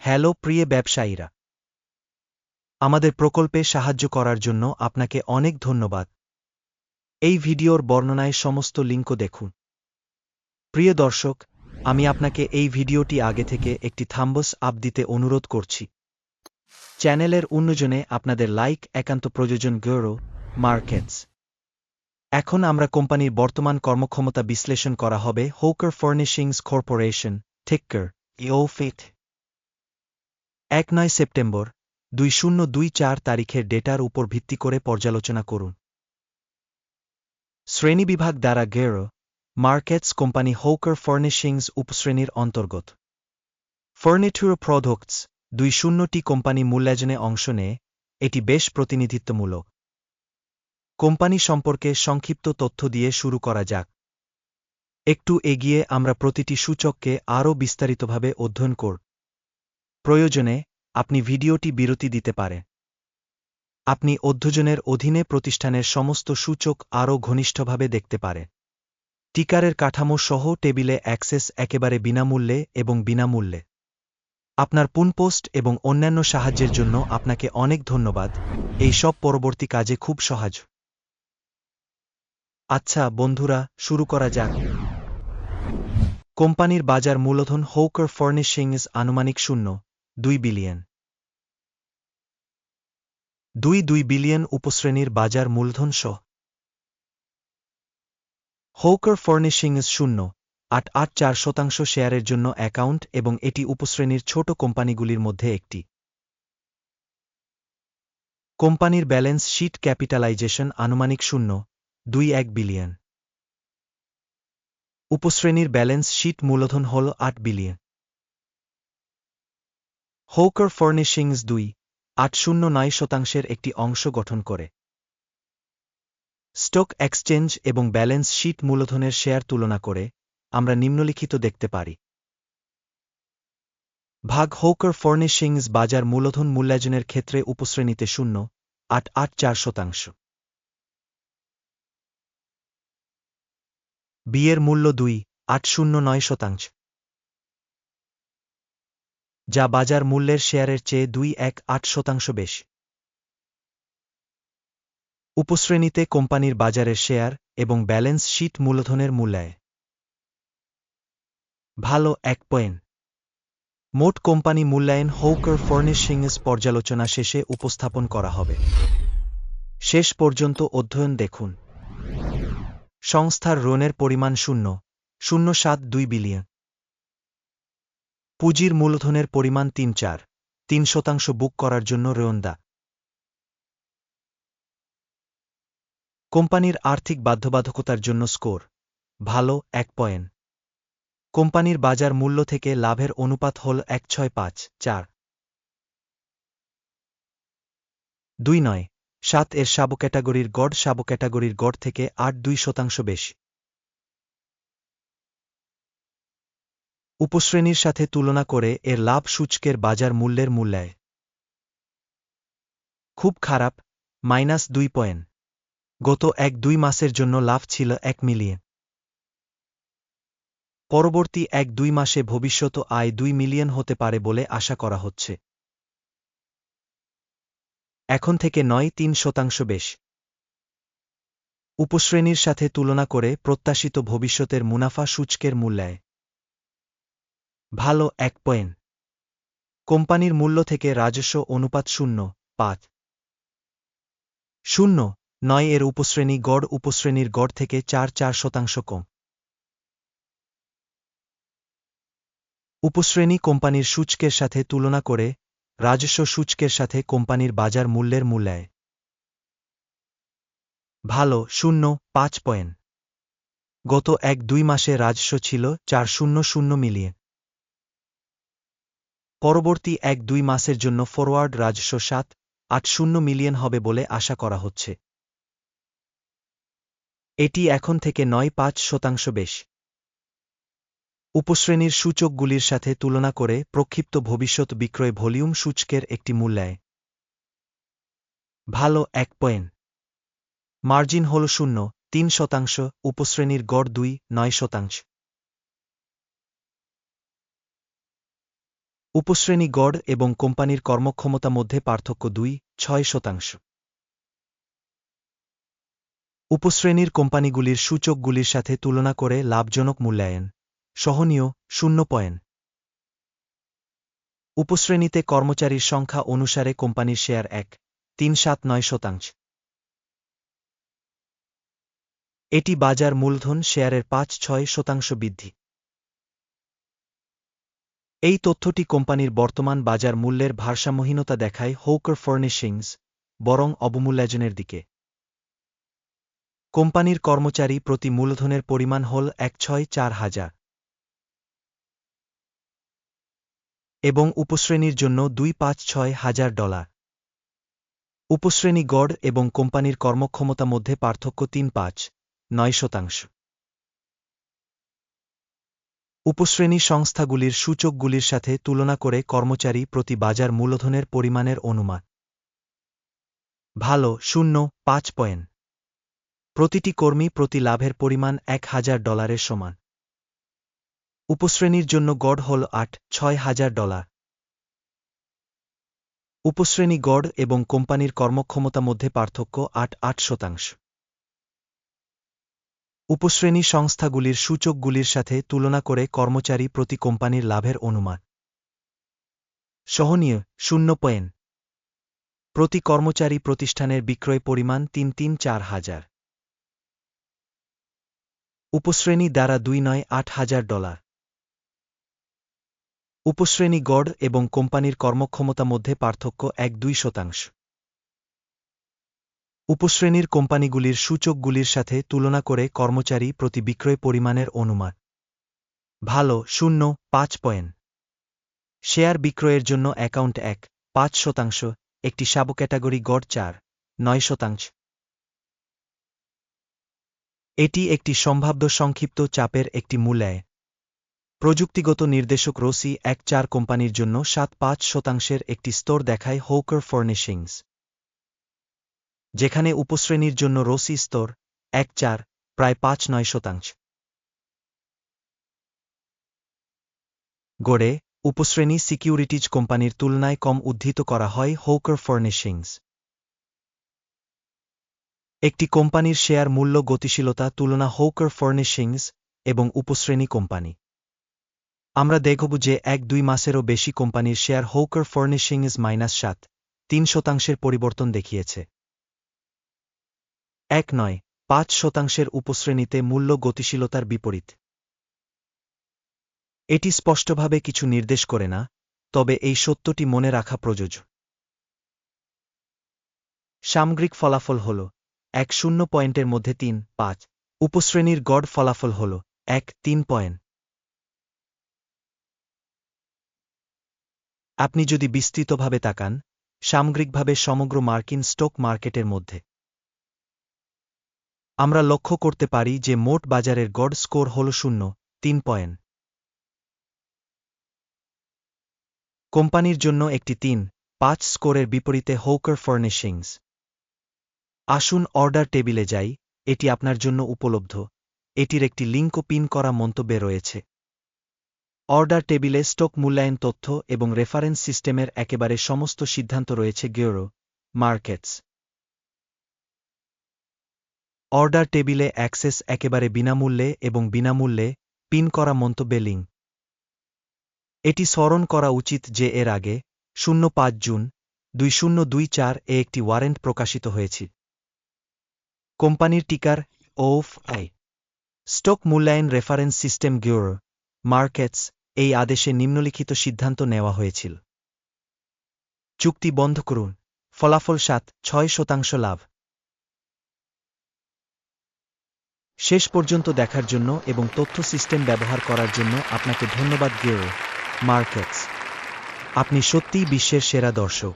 Hello প্রিয় ব্যবসায়ীরা। আমাদের প্রকল্পে সাহায্য করার জন্য আপনাকে অনেক ধন্যবাদ। এই ভিডিওর বর্ণনায় সমস্ত লিঙ্কও দেখুন। প্রিয় দর্শক, আমি আপনাকে এই ভিডিওটি আগে থেকে একটি থাম্বস আপ দিতে অনুরোধ করছি। চ্যানেলের উন্নয়নে আপনাদের লাইক একান্ত প্রয়োজন গৌরো মার্কেটস। এখন আমরা কোম্পানির বর্তমান কর্মক্ষমতা বিশ্লেষণ করা হবে হোকার ফার্নিশিংস কর্পোরেশন ঠেক্কার ইও ফিট এক নয় সেপ্টেম্বর, দুই শূন্য দুই চার তারিখের ডেটার উপর ভিত্তি করে পর্যালোচনা করুন। শ্রেণীবিভাগ দ্বারা গেরো, মার্কেটস কোম্পানি হোকার ফার্নিশিংস উপশ্রেণীর অন্তর্গত। ফার্নিচুর প্রোডাক্টস, দুই শূন্যটি কোম্পানি মূল্যায়নে অংশ নেয়, এটি বেশ প্রতিনিধিত্বমূলক। কোম্পানি সম্পর্কে সংক্ষিপ্ত তথ্য দিয়ে শুরু করা যাক। একটু এগিয়ে আমরা প্রতিটি সূচককে আরও বিস্তারিতভাবে অধ্যয়ন কর প্রয়োজনে আপনি ভিডিওটি বিরতি দিতে পারে। আপনি অধ্যয়নের অধীনে প্রতিষ্ঠানের সমস্ত সূচক আরও ঘনিষ্ঠভাবে দেখতে পারে। টিকারের কাঠামো সহ টেবিলে অ্যাক্সেস একেবারে বিনামূল্যে এবং বিনামূল্যে। আপনার পুনপোস্ট এবং অন্যান্য সাহায্যের জন্য আপনাকে অনেক ধন্যবাদ। এই সব পরবর্তী কাজে খুব সহজ। আচ্ছা বন্ধুরা, শুরু করা যাক। কোম্পানির বাজার মূলধন হৌকার ফার্নিশিংস আনুমানিক শূন্য। দুই বিলিয়ন। দুই দুই বিলিয়ন উপশ্রেণীর বাজার মূলধন সহ। হৌকার ফার্নিশিংস শূন্য, আট আট চার শতাংশ শেয়ারের জন্য অ্যাকাউন্ট এবং এটি উপশ্রেণীর ছোট কোম্পানিগুলির মধ্যে একটি। কোম্পানির ব্যালেন্স শিট ক্যাপিটালাইজেশন আনুমানিক শূন্য, দুই এক বিলিয়ন। উপশ্রেণীর ব্যালেন্স শিট মূলধন হল আট বিলিয়ন। হৌকার ফার্নিশিংস দুই, আট শূন্য নয় শতাংশের একটি অংশ গঠন করে। স্টক এক্সচেঞ্জ এবং ব্যালেন্স শীট মূলধনের শেয়ার তুলনা করে আমরা নিম্নলিখিত দেখতে পারি। ভাগ হৌকার ফার্নিশিংস বাজার মূলধন মূল্যায়নের ক্ষেত্রে উপশ্রেণীতে শূন্য, আট আট চার শতাংশ। বিয়ের মূল্য দুই, আট শূন্য নয় শতাংশ। যা বাজার মূল্যের শেয়ারের চেয়ে দুই এক আট শতাংশ বেশি। উপশ্রেণীতে কোম্পানির বাজারের শেয়ার এবং ব্যালেন্স শিট মূলধনের মূল্যায়। ভালো এক পয়েন্ট। মোট কোম্পানি মূল্যায়ন হৌকার ফার্নিশিংস পর্যালোচনা শেষে উপস্থাপন করা হবে। শেষ পর্যন্ত অধ্যয়ন দেখুন। সংস্থার ঋণের পরিমাণ শূন্য শূন্য সাত দুই বিলিয়ন। পুঁজির মূলধনের পরিমাণ তিন চার, তিন শতাংশ বুক করার জন্য ঋণদা কোম্পানির আর্থিক বাধ্যবাধকতার জন্য স্কোর, ভালো, এক পয়েন্ট। কোম্পানির বাজার মূল্য থেকে লাভের অনুপাত হল এক ছয় পাঁচ চার। দুই নয়, সাত এর সাব ক্যাটাগরির গড় সাব ক্যাটাগরির গড় থেকে আট দুই শতাংশ বেশি। উপশ্রেণীর সাথে তুলনা করে এর লাভ সূচকের বাজার মূল্যের মূল্যায় খুব খারাপ, মাইনাস দুই পয়েন্ট। গত এক দুই মাসের জন্য লাভ ছিল এক মিলিয়ন। পরবর্তী এক দুই মাসে ভবিষ্যত আয় দুই মিলিয়ন হতে পারে বলে আশা করা হচ্ছে। এখন থেকে নয় তিন শতাংশ বেশ। উপশ্রেণীর সাথে তুলনা করে প্রত্যাশিত ভবিষ্যতের মুনাফা সূচকের মূল্যায় ভালো এক পয়েন্ট। কোম্পানির মূল্য থেকে রাজস্ব অনুপাত শূন্য, পাঁচ। শূন্য, নয় এর উপশ্রেণী গড় উপশ্রেণীর গড় থেকে চার চার শতাংশ কম। উপশ্রেণী কোম্পানির সূচকের সাথে তুলনা করে রাজস্ব সূচকের সাথে কোম্পানির বাজার মূল্যের মূল্যায়। ভালো, শূন্য, পাঁচ পয়েন্ট। গত এক দুই মাসে রাজস্ব ছিল চার শূন্য শূন্য মিলিয়ন। পরবর্তী এক দুই মাসের জন্য ফরওয়ার্ড রাজস্ব সাত, আট শূন্য মিলিয়ন হবে বলে আশা করা হচ্ছে। এটি এখন থেকে নয় পাঁচ শতাংশ বেশ। উপশ্রেণীর সূচকগুলির সাথে তুলনা করে প্রক্ষিপ্ত ভবিষ্যৎ বিক্রয় ভলিউম সূচকের একটি মূল্যায়। ভালো, এক পয়েন্ট। মার্জিন হল শূন্য, তিন শতাংশ, উপশ্রেণীর গড় দুই, নয় শতাংশ। উপশ্রেণী গড় এবং কোম্পানির কর্মক্ষমতা মধ্যে পার্থক্য দুই, ছয় শতাংশ। উপশ্রেণীর কোম্পানিগুলির সূচকগুলির সাথে তুলনা করে লাভজনক মূল্যায়ন। সহনীয়, শূন্য পয়েন্ট। উপশ্রেণীতে কর্মচারীর সংখ্যা অনুসারে কোম্পানির শেয়ার এক, তিন সাত নয় শতাংশ। এটি বাজার মূলধন শেয়ারের পাঁচ, ছয় শতাংশ বৃদ্ধি। এই তথ্যটি কোম্পানির বর্তমান বাজার মূল্যের ভারসাম্যহীনতা দেখায় হৌকার ফার্নিশিংস বরং অবমূল্যায়নের দিকে। কোম্পানির কর্মচারী প্রতি মূলধনের পরিমাণ হল এক ছয় চার হাজার। এবং উপশ্রেণীর জন্য দুই পাঁচ ছয় হাজার ডলার। উপশ্রেণী গড় এবং কোম্পানির কর্মক্ষমতা মধ্যে পার্থক্য তিন পাঁচ, নয় শতাংশ। উপশ্রেণী সংস্থাগুলির সূচকগুলির সাথে তুলনা করে কর্মচারী প্রতি বাজার মূলধনের পরিমাণের অনুমান। ভালো, শূন্য, পাঁচ পয়েন্ট। প্রতিটি কর্মী প্রতি লাভের পরিমাণ এক হাজার ডলারের সমান। উপশ্রেণীর জন্য গড় হল আট, ছয় হাজার ডলার। উপশ্রেণী গড় এবং কোম্পানির কর্মক্ষমতা মধ্যে পার্থক্য আট আট শতাংশ। উপশ্রেণী সংস্থাগুলির সূচকগুলির সাথে তুলনা করে কর্মচারী প্রতি কোম্পানির লাভের অনুমান। সহনীয়, শূন্য পয়েন্ট। প্রতি কর্মচারী প্রতিষ্ঠানের বিক্রয় পরিমাণ তিন তিন চার হাজার। উপশ্রেণী দ্বারা দুই নয় আট হাজার ডলার। উপশ্রেণী গড় এবং কোম্পানির কর্মক্ষমতা মধ্যে পার্থক্য এক দুই শতাংশ। উপশ্রেণীর কোম্পানিগুলির সূচকগুলির সাথে তুলনা করে কর্মচারী প্রতি বিক্রয় পরিমাণের অনুমান। ভালো, শূন্য, পাঁচ পয়েন্ট। শেয়ার বিক্রয়ের জন্য অ্যাকাউন্ট এক, পাঁচ শতাংশ, একটি সাব ক্যাটাগরি গড় চার, নয় শতাংশ। এটি একটি সম্ভাব্য সংক্ষিপ্ত চাপের একটি মূল্যায়। প্রযুক্তিগত নির্দেশক রসি এক চার কোম্পানির জন্য সাত পাঁচ শতাংশের একটি স্তর দেখায় হৌকার ফার্নিশিংস। যেখানে উপশ্রেণীর জন্য রসি স্তর এক চার, প্রায় পাঁচ নয় শতাংশ। গড়ে উপশ্রেণী সিকিউরিটিজ কোম্পানির তুলনায় কম উদ্ধৃত করা হয় হৌকার ফার্নিশিংস একটি কোম্পানির শেয়ার মূল্য গতিশীলতা তুলনা হৌকার ফার্নিশিংস এবং উপশ্রেণী কোম্পানি। আমরা দেখব যে এক দুই মাসেরও বেশি কোম্পানির শেয়ার হৌকার ফার্নিশিংস মাইনাস সাত, তিন শতাংশের পরিবর্তন দেখিয়েছে। এক নয়, পাঁচ শতাংশের উপশ্রেণীতে মূল্য গতিশীলতার বিপরীত। এটি স্পষ্টভাবে কিছু নির্দেশ করে না, তবে এই সত্যটি মনে রাখা প্রযোজ্য। সামগ্রিক ফলাফল হল, এক শূন্য পয়েন্টের মধ্যে তিন, পাঁচ। উপশ্রেণীর গড় ফলাফল হল, এক, তিন পয়েন্ট। আপনি যদি বিস্তৃতভাবে তাকান, সামগ্রিকভাবে সমগ্র মার্কিন স্টক মার্কেটের মধ্যে। আমরা লক্ষ্য করতে পারি যে মোট বাজারের গড় স্কোর হল শূন্য, তিন পয়েন্ট। কোম্পানির জন্য একটি তিন, পাঁচ স্কোরের বিপরীতে হৌকার ফার্নিশিংস আসুন অর্ডার টেবিলে যাই, এটি আপনার জন্য উপলব্ধ। এটির একটি লিঙ্কও পিন করা মন্তব্যে রয়েছে। অর্ডার টেবিলে স্টক মূল্যায়ন তথ্য এবং রেফারেন্স সিস্টেমের একেবারে সমস্ত সিদ্ধান্ত রয়েছে গেরো মার্কেটস অর্ডার টেবিলে অ্যাক্সেস একেবারে বিনামূল্যে এবং বিনামূল্যে পিন করা মন্তব্যে লিঙ্ক। এটি স্মরণ করা উচিত যে এর আগে শূন্য পাঁচ জুন দুই শূন্য দুই চার এ একটি ওয়ারেন্ট প্রকাশিত হয়েছে। কোম্পানির টিকার ওফ আই স্টক মূল্যায়ন রেফারেন্স সিস্টেম গিওর মার্কেটস, এই আদেশে নিম্নলিখিত সিদ্ধান্ত নেওয়া হয়েছিল। চুক্তি বন্ধ করুন। ফলাফল সাত, ছয় শতাংশ লাভ। শেষ পর্যন্ত দেখার জন্য এবং তথ্য সিস্টেম ব্যবহার করার জন্য আপনাকে ধন্যবাদ, গেও, মার্কেটস। আপনি সত্যিই বিশ্বের সেরা দর্শক।